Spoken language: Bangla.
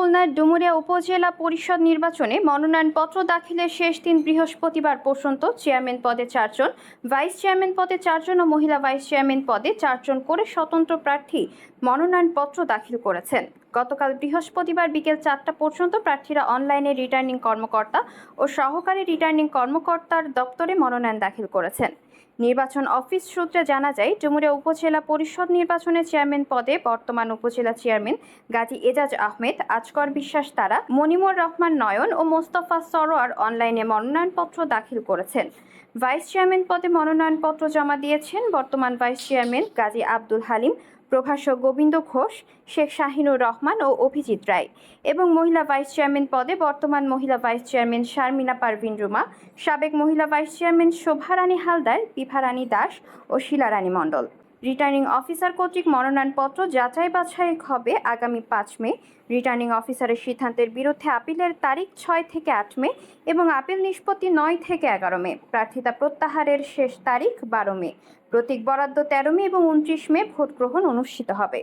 খুলনার ডুমুরিয়া উপজেলা পরিষদ নির্বাচনে মনোনয়নপত্র দাখিলের শেষ দিন বৃহস্পতিবার পর্যন্ত চেয়ারম্যান পদে চারজন, ভাইস চেয়ারম্যান পদে চারজন ও মহিলা ভাইস চেয়ারম্যান পদে চারজন করে স্বতন্ত্র প্রার্থী মনোনয়নপত্র দাখিল করেছেন। গতকাল বৃহস্পতিবার বিকেল চারটা পর্যন্ত প্রার্থীরা অনলাইনে রিটার্নিং কর্মকর্তা ও সহকারী রিটার্নিং কর্মকর্তার দপ্তরে মনোনয়ন দাখিল করেছেন। নির্বাচন অফিস সূত্রে জানা যায় ডুমুরিয়া উপজেলা পরিষদ নির্বাচনে চেয়ারম্যান পদে বর্তমান উপজেলা চেয়ারম্যান গাজী এজাজ আহমেদ, আজকর বিশ্বাস তারা, মনিমুর রহমান নয়ন ও মোস্তফা সরোয়ার অনলাইনে মনোনয়নপত্র দাখিল করেছেন। ভাইস চেয়ারম্যান পদে মনোনয়নপত্র জমা দিয়েছেন বর্তমান ভাইস চেয়ারম্যান গাজী আব্দুল হালিম প্রভাষক গোবিন্দ ঘোষ, শেখ শাহিনুর রহমান ও অভিজিৎ রায় এবং মহিলা ভাইস চেয়ারম্যান পদে বর্তমান মহিলা ভাইস চেয়ারম্যান শারমিনা পারভিন রুমা, সাবেক মহিলা ভাইস চেয়ারম্যান শোভারানী হালদার, বিভারানী দাস ও শিলারানী মণ্ডল। রিটার্নিং অফিসার কর্তৃক মনোনয়নপত্র যাচাই বাছাই হবে আগামী পাঁচ মে। রিটার্নিং অফিসারের সিদ্ধান্তের বিরুদ্ধে আপিলের তারিখ ছয় থেকে আট মে এবং আপিল নিষ্পত্তি নয় থেকে এগারো মে। প্রার্থিতা প্রত্যাহারের শেষ তারিখ বারো মে। প্রতীক বরাদ্দ তেরো মে এবং উনত্রিশ মে ভোট গ্রহণ অনুষ্ঠিত হবে।